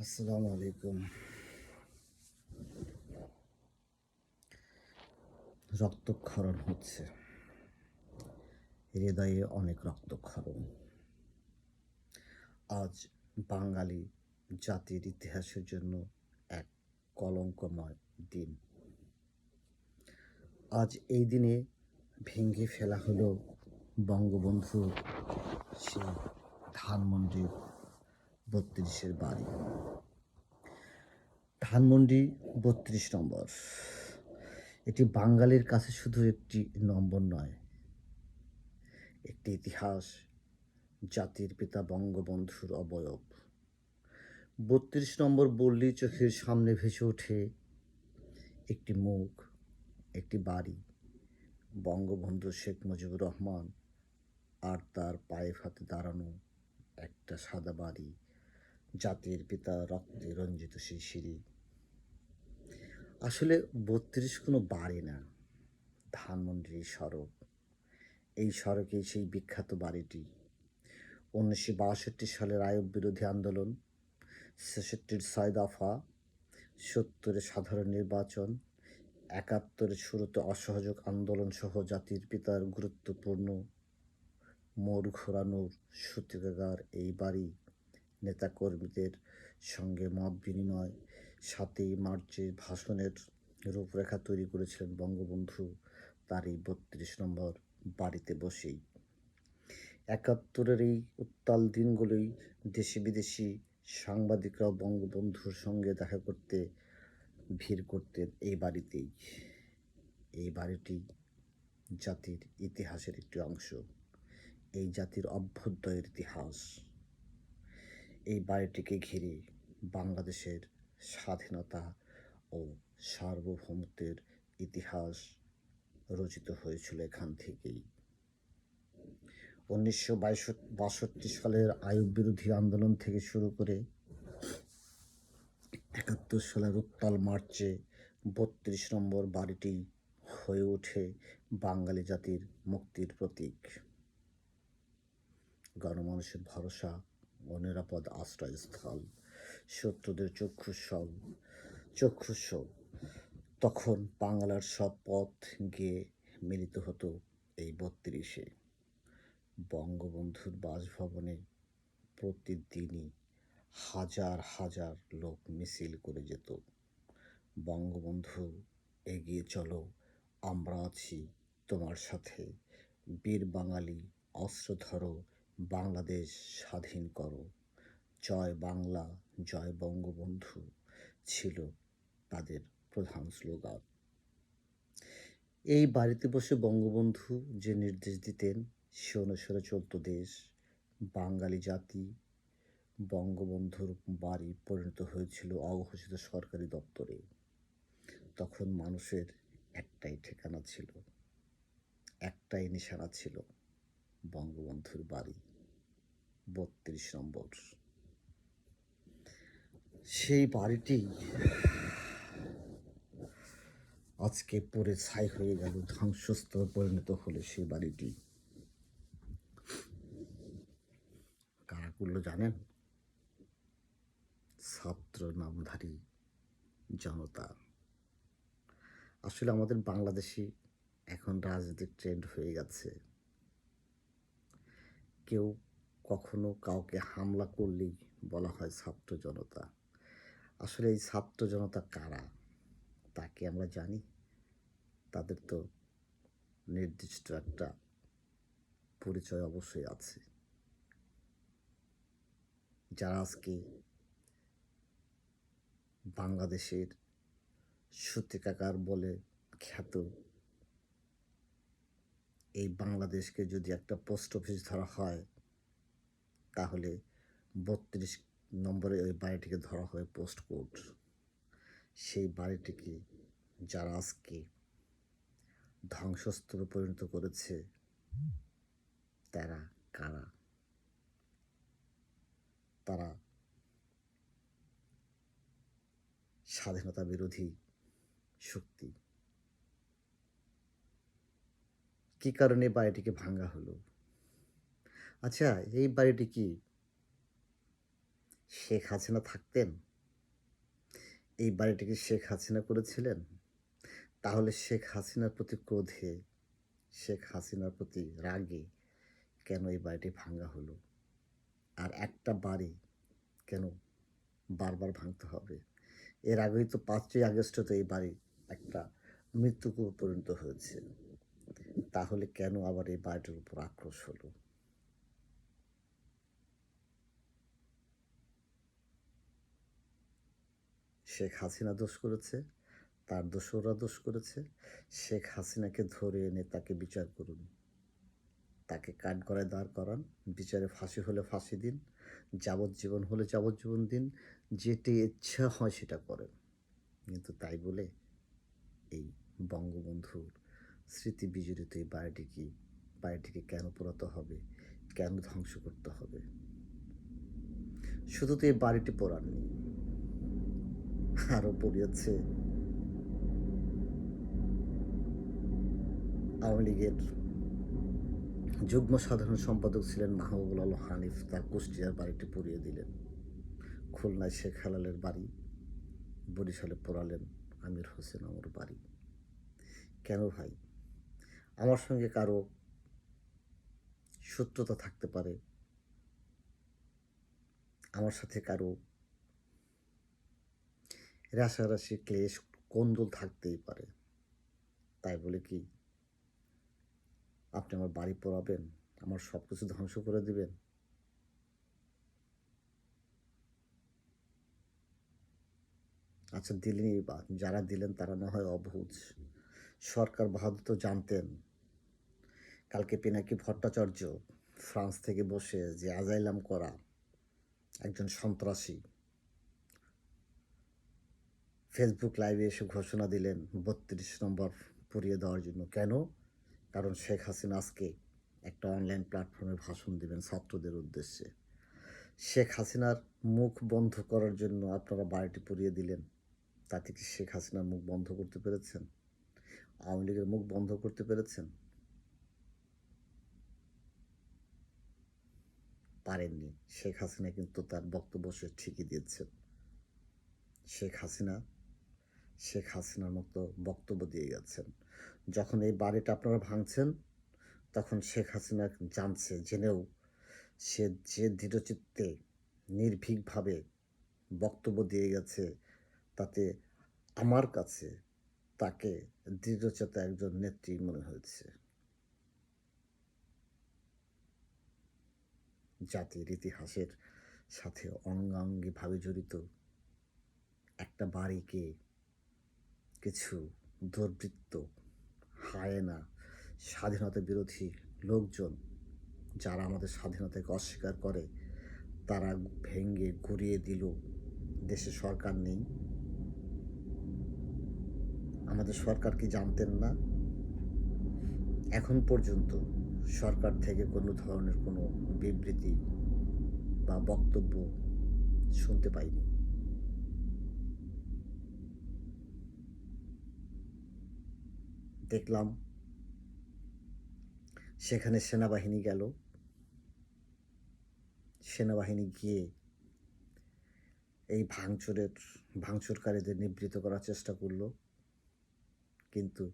আসসালামু আলাইকুম। রক্তক্ষরণ হচ্ছে। হৃদয়ে অনেক রক্তক্ষরণ। আজ বাঙালি জাতির ইতিহাসের জন্য এক কলঙ্কময় দিন। আজ এই দিনে ভেঙে ফেলা হলো বঙ্গবন্ধু সে ধানমন্ডির বত্রিশের বাড়ি। ধানমন্ডি বত্রিশ নম্বর। এটি বাঙালির কাছে শুধু একটি নম্বর নয়, একটি ইতিহাস, জাতির পিতা বঙ্গবন্ধুর অবয়ব। বত্রিশ নম্বর বললেই চোখের সামনে ভেসে ওঠে একটি মুখ, একটি বাড়ি। বঙ্গবন্ধু শেখ মুজিবুর রহমান আর তার পায়ে হাতে দাঁড়ানো একটা সাদা বাড়ি। জাতির পিতা রক্তে রঞ্জিত সেই সিঁড়ি। আসলে বত্রিশ কোনো বাড়ি না, ধানমন্ডির সড়ক। এই সড়কেই সেই বিখ্যাত বাড়িটি। উনিশশো বাষট্টি সালের আয়ব বিরোধী আন্দোলন, ছেষট্টির ছয় দফা, সত্তরের সাধারণ নির্বাচন, একাত্তরের শুরুতে অসহযোগ আন্দোলন সহ জাতির পিতার গুরুত্বপূর্ণ মোড় ঘোরানোর সূতিকাগার এই বাড়ি নেতাকর্মীদের সঙ্গে মত বিনিময়, সাতই মার্চের ভাষণের রূপরেখা তৈরি করেছিলেন বঙ্গবন্ধু তার এই বত্রিশ নম্বর বাড়িতে বসেই। একাত্তরের এই উত্তাল দিনগুলোই দেশি বিদেশি সাংবাদিকরাও বঙ্গবন্ধুর সঙ্গে দেখা করতে, ভিড় করতেন এই বাড়িতেই। এই বাড়িটি জাতির ইতিহাসের একটি অংশ। এই জাতির অভ্যুদয়ের ইতিহাস। এই বাড়িটিকে ঘিরে বাংলাদেশের স্বাধীনতা ও সার্বভৌমত্বের ইতিহাস রচিত হয়েছিল এখান থেকেই। উনিশশো বাষট্টি সালের আয়ুব বিরোধী আন্দোলন থেকে শুরু করে একাত্তর সালের উত্তাল মার্চে বত্রিশ নম্বর বাড়িটি হয়ে ওঠে বাঙালি জাতির মুক্তির প্রতীক। গণমানুষের ভরসা ও নিরাপদ আশ্রয়স্থল, শত্রুদের চক্ষুস্বল চক্ষুস্বল তখন বাংলার সব পথ গিয়ে মিলিত হতো এই বত্রিশে। বঙ্গবন্ধুর বাসভবনে প্রতিদিনই হাজার হাজার লোক মিছিল করে যেত। বঙ্গবন্ধু, এগিয়ে চলো, আমরা আছি তোমার সাথে। বীর বাঙালি, অস্ত্র ধরো বাংলাদেশ স্বাধীন করো। জয় বাংলা, জয় বঙ্গবন্ধু ছিল তাদের প্রধান স্লোগান। এই বাড়িতে বসে বঙ্গবন্ধু যে নির্দেশ দিতেন, সে অনুসারে চলত দেশ। বাঙালি জাতি বঙ্গবন্ধুর বাড়ি পরিণত হয়েছিল অঘোষিত সরকারি দপ্তরে। তখন মানুষের একটাই ঠিকানা ছিল, একটাই নিশানা ছিল বঙ্গবন্ধুর বাড়ি। বত্রিশ নম্বর। সেই বাড়িটি আজকে পরে ছাই হয়ে গেল ধ্বংসস্তর পরিণত হলো সেই বাড়িটি। কারা করল জানেন? ছাত্র নামধারী জনতা। আসলে আমাদের বাংলাদেশি এখন রাজনীতির ট্রেন্ড হয়ে গেছে। কেউ কখনো কাউকে হামলা করলেই বলা হয় ছাত্র জনতা। আসলে এই ছাত্র জনতা কারা তাকে আমরা জানি? তাদের তো নির্দিষ্ট একটা পরিচয় অবশ্যই আছে। যারা আজকে বাংলাদেশের সত্যিকাকার বলে খ্যাত, এই বাংলাদেশকে যদি একটা পোস্ট অফিস ধরা হয় তাহলে বত্রিশ নম্বরে ওই বাড়িটিকে ধরা হয় পোস্ট কোড সেই বাড়িটিকে যারা আজকে ধ্বংসস্তরে পরিণত করেছে, তারা কারা? তারা স্বাধীনতা বিরোধী শক্তি। কি কারণে বাড়িটিকে ভাঙা হলো? আচ্ছা এই বাড়িটি কি শেখ হাসিনা থাকতেন? এই বাড়িটিকে শেখ হাসিনা করেছিলেন? তাহলে শেখ হাসিনার প্রতি ক্রোধে, শেখ হাসিনার প্রতি রাগে কেন এই বাড়িটি ভাঙা হলো? আর একটা বাড়ি কেন বারবার ভাঙতে হবে? এর আগেই তো পাঁচই আগস্টে তো এই বাড়ি একটা মৃত্যুকূপ পরিণত হয়েছে। তাহলে কেন আবার এই বাড়িটির উপর আক্রোশ হলো? শেখ হাসিনা দোষ করেছে, তার দোষরা দোষ করেছে। শেখ হাসিনাকে ধরে এনে তাকে বিচার করুন। তাকে কাঠ গড়ায় দাঁড় করান। বিচারে ফাঁসি হলে ফাঁসি দিন, যাবজ্জীবন হলে যাবজ্জীবন দিন, যেটি ইচ্ছা হয় সেটা করেন। কিন্তু তাই বলে এই বঙ্গবন্ধুর স্মৃতি বিজড়িত এই বাড়িটিকে বাড়িটিকে কেন পোড়াতে হবে? কেন ধ্বংস করতে হবে? শুধু তো এই বাড়িটি পোড়াননি। আরও পড়িয়েছে। আওয়ামী লীগের যুগ্ম সাধারণ সম্পাদক ছিলেন মাহবুবুল আলম হানিফ। তার কুষ্টিয়ার বাড়িটি পুড়িয়ে দিলেন। খুলনায় শেখ হেলালের বাড়ি, বরিশালে পোড়ালেন আমির হোসেন আমার বাড়ি। কেন ভাই? আমার সঙ্গে কারও শত্রুতা থাকতে পারে? আমার সাথে কারও রাশারাশি ক্লেশ কোন্দল থাকতেই পারে। তাই বলে কি, আপনি আমার বাড়ি পোড়াবেন, আমার সব কিছু ধ্বংস করে দিবেন? আচ্ছা দিলেনই বা যারা দিলেন তারা না হয় অবুঝ। সরকার বাহাদুর তো জানতেন। কালকে পিনাকি ভট্টাচার্য ফ্রান্স থেকে বসে যে আজাইলাম করা একজন সন্ত্রাসী ফেসবুক লাইভে এসে ঘোষণা দিলেন বত্রিশ নম্বর পুড়িয়ে দেওয়ার জন্য। কেন? কারণ শেখ হাসিনা আজকে একটা অনলাইন প্ল্যাটফর্মে ভাষণ দেবেন ছাত্রদের উদ্দেশ্যে। শেখ হাসিনার মুখ বন্ধ করার জন্য আপনারা বাড়িটি পুড়িয়ে দিলেন। তাতে কি শেখ হাসিনার মুখ বন্ধ করতে পেরেছেন? আওয়ামী লীগের মুখ বন্ধ করতে পেরেছেন? পারেননি। শেখ হাসিনা কিন্তু তার বক্তব্য সে ঠিকই দিয়েছেন। শেখ হাসিনা শেখ হাসিনার মতো বক্তব্য দিয়ে গেছেন। যখন এই বাড়িটা আপনারা ভাঙছেন, তখন শেখ হাসিনা জানছে, জেনেও সে যে দৃঢ়চিত্তে নির্ভীকভাবে বক্তব্য দিয়ে গেছে, তাতে আমার কাছে তাকে দৃঢ়চেতা একজন নেত্রী মনে হয়েছে। জাতির ইতিহাসের সাথে অঙ্গাঙ্গিভাবে জড়িত একটা বাড়িকে কিছু দুর্বৃত্ত, হায়না, স্বাধীনতা বিরোধী লোকজন যারা আমাদের স্বাধীনতাকে অস্বীকার করে, তারা ভেঙ্গে ঘুরিয়ে দিল দেশে সরকার নেই। আমাদের সরকার কি জানতেন না? এখন পর্যন্ত সরকার থেকে কোনো ধরনের কোনো বিবৃতি বা বক্তব্য শুনতে পাইনি। দেখলাম। সেখানে সেনাবাহিনী গেল। সেনাবাহিনী গিয়ে এই ভাঙচুরের, ভাঙচুরকারীদের নিবৃত করার চেষ্টা করল। কিন্তু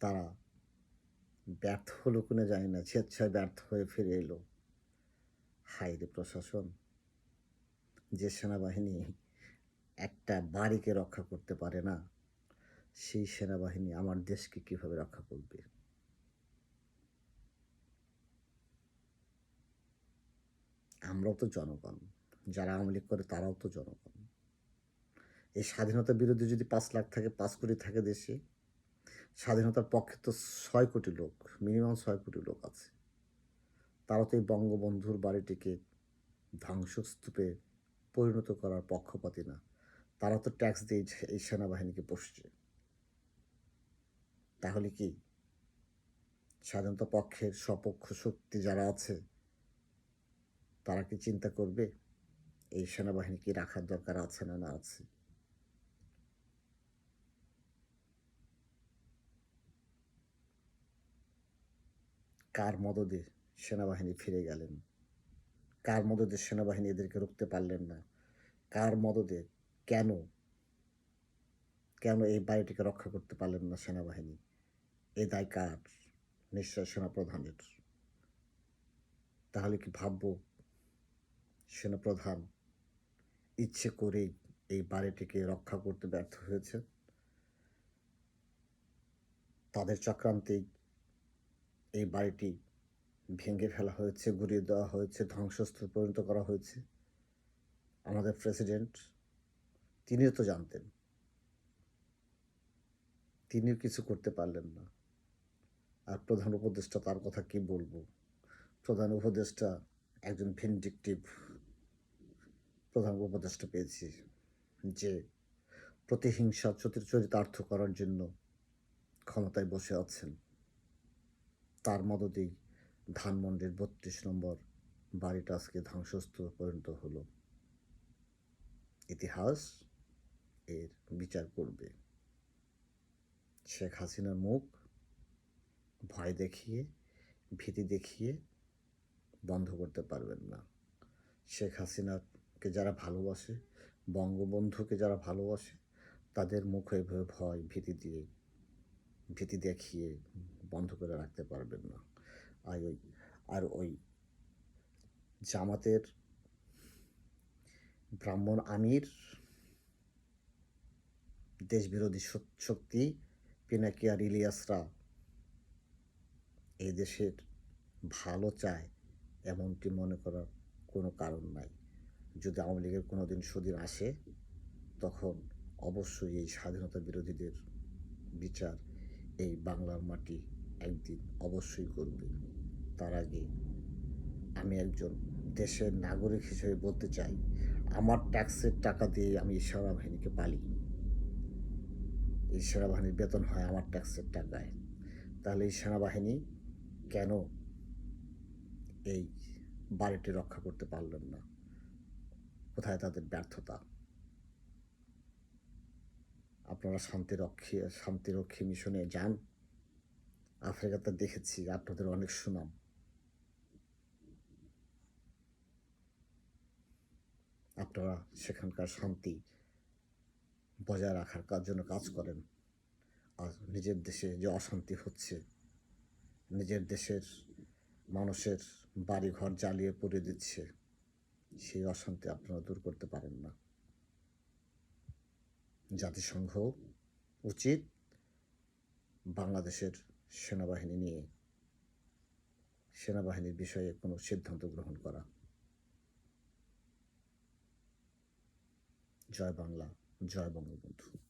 তারা ব্যর্থ হলো কিনা জানি না, স্বেচ্ছায় ব্যর্থ হয়ে ফিরে এলো। হাই রে প্রশাসন, যে সেনাবাহিনী একটা বাড়িকে রক্ষা করতে পারে না সেই সেনাবাহিনী আমার দেশকে কীভাবে রক্ষা করবে? আমরাও তো জনগণ। যারা আওয়ামী লীগ করে তারাও তো জনগণ। এই স্বাধীনতা বিরোধী যদি পাঁচ লাখ থাকে, পাঁচ কোটি থাকে দেশে, স্বাধীনতার পক্ষে তো ছয় কোটি লোক, মিনিমাম ছয় কোটি লোক আছে। তারা তো এই বঙ্গবন্ধুর বাড়িটিকে ধ্বংসস্তূপে পরিণত করার পক্ষপাতি না। তারা তো ট্যাক্স দিয়ে এই সেনাবাহিনীকে পোষছে। তাহলে কি? স্বাধীনতা পক্ষের সপক্ষ শক্তি যারা আছে, তারা কি চিন্তা করবে, এই সেনাবাহিনী কি রাখার দরকার আছে না না আছে? কার মদদে সেনাবাহিনী ফিরে গেলেন? কার মদদে সেনাবাহিনী এদেরকে রুখতে পারলেন না? কার মদদে কেন কেন এই বাড়িটিকে রক্ষা করতে পারলেন না সেনাবাহিনী? এ দায় কার নিশ্চয় সেনাপ্রধানের। তাহলে কি ভাবব সেনাপ্রধান ইচ্ছে করেই এই বাড়িটিকে রক্ষা করতে ব্যর্থ হয়েছে তাদের চক্রান্তেই এই বাড়িটি ভেঙে ফেলা হয়েছে, গুড়িয়ে দেওয়া হয়েছে, ধ্বংসস্তূপে পরিণত করা হয়েছে। আমাদের প্রেসিডেন্ট, তিনিও তো জানতেন। তিনিও কিছু করতে পারলেন না। আর প্রধান উপদেষ্টা তার কথা কি বলব? প্রধান উপদেষ্টা একজন ভিনডিকটিভ প্রধান উপদেষ্টা পেয়েছি যে প্রতিহিংসা চরিতার্থ করার জন্য ক্ষমতায় বসে আছেন। তার মদতেই ধানমন্ডির বত্রিশ নম্বর বাড়িটা আজকে ধ্বংসস্তূপে পরিণত হলো। ইতিহাস এর বিচার করবে। শেখ হাসিনার মুখ ভয় দেখিয়ে, ভীতি দেখিয়ে বন্ধ করতে পারবেন না। শেখ হাসিনাকে যারা ভালোবাসে, বঙ্গবন্ধুকে যারা ভালোবাসে, তাদের মুখে ভয়, ভীতি দিয়ে, ভীতি দেখিয়ে বন্ধ করে রাখতে পারবেন না। আর ওই আর ওই জামাতের ব্রাহ্মণ আমির, দেশবিরোধী শক্তি পিনাকিয়ার ইলিয়াসরা এই দেশের ভালো চায় এমনটি মনে করার কোনো কারণ নাই। যদি আওয়ামী লীগের কোনো দিন সুদিন আসে, তখন অবশ্যই এই স্বাধীনতা বিরোধীদের বিচার এই বাংলার মাটি একদিন অবশ্যই করবে তার আগে আমি একজন দেশের নাগরিক হিসেবে বলতে চাই, আমার ট্যাক্সের টাকা দিয়ে আমি এই সেনাবাহিনীকে পালি। এই সেনাবাহিনীর বেতন হয় আমার ট্যাক্সের টাকায়। তাহলে এই সেনাবাহিনী কেন এই বাড়িটি রক্ষা করতে পারলেন না? কোথায় তাদের ব্যর্থতা? আপনারা শান্তিরক্ষী শান্তিরক্ষী মিশনে যান। আফ্রিকাতে দেখেছি, আপনাদের অনেক সুনাম। আপনারা সেখানকার শান্তি বজায় রাখার জন্য কাজ করেন। আর নিজের দেশে যে অশান্তি হচ্ছে নিজের দেশের মানুষের বাড়ি ঘর জ্বালিয়ে পুড়ে দিচ্ছে, সেই অশান্তি আপনারা দূর করতে পারেন না। জাতিসংঘ উচিত বাংলাদেশের সেনাবাহিনী নিয়ে সেনাবাহিনীর বিষয়ে কোনো সিদ্ধান্ত গ্রহণ করা। জয় বাংলা, জয় বঙ্গবন্ধু।